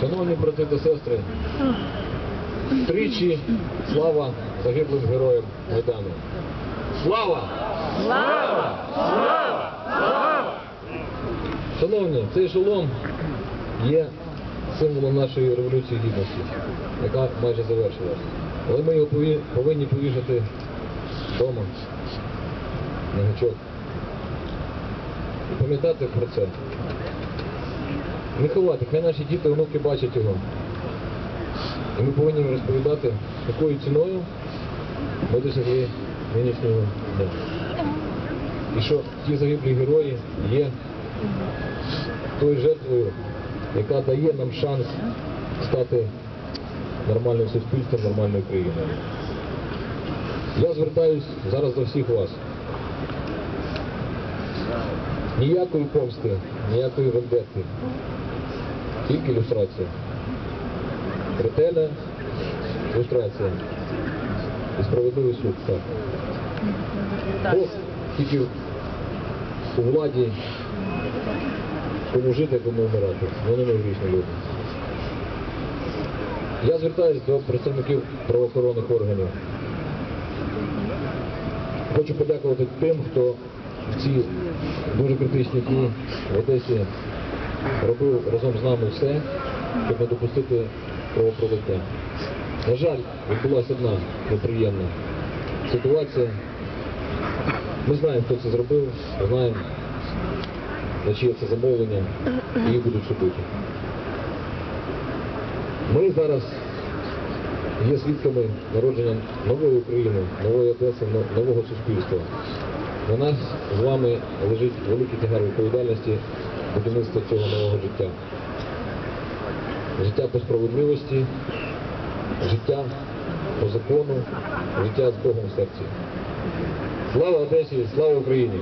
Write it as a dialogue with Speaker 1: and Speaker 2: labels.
Speaker 1: Шановні брати та сестри, тричі слава загиблим героям Майдану. Слава! Слава! Слава! Слава! Шановні, цей шолом є символом нашої революції гідності, яка майже завершилась. Але ми його повинні повішати вдома, на гачок. І пам'ятати про це. Не ховати, хай наші діти, онуки бачать його. І ми повинні розповідати, якою ціною ми досягли нинішнього дня. І що ті загиблі герої є тою жертвою, яка дає нам шанс стати нормальним суспільством, нормальною країною. Я звертаюсь зараз до всіх вас. Ніякої помсти, ніякої вендетти. Тільки ілюстрація. Ретельна ілюстрація. І справедливий суд. Так. Бог тільки у владі кому жити, кому вмирати. Вони не грішні люди. Я звертаюся до представників правоохоронних органів. Хочу подякувати тим, хто в ці дуже критичні дні в Одесі робив разом з нами все, щоб не допустити кровопролиття. На жаль, відбулася одна неприємна ситуація. Ми знаємо, хто це зробив, знаємо, на чиє це замовлення, і їх будуть судити. Ми зараз є свідками народження нової України, нової Одеси, нового суспільства. На нас з вами лежить великий тягар відповідальності будівництва цього нового життя. Життя по справедливості, життя по закону, життя з Богом в серці. Слава Одесі, слава Україні!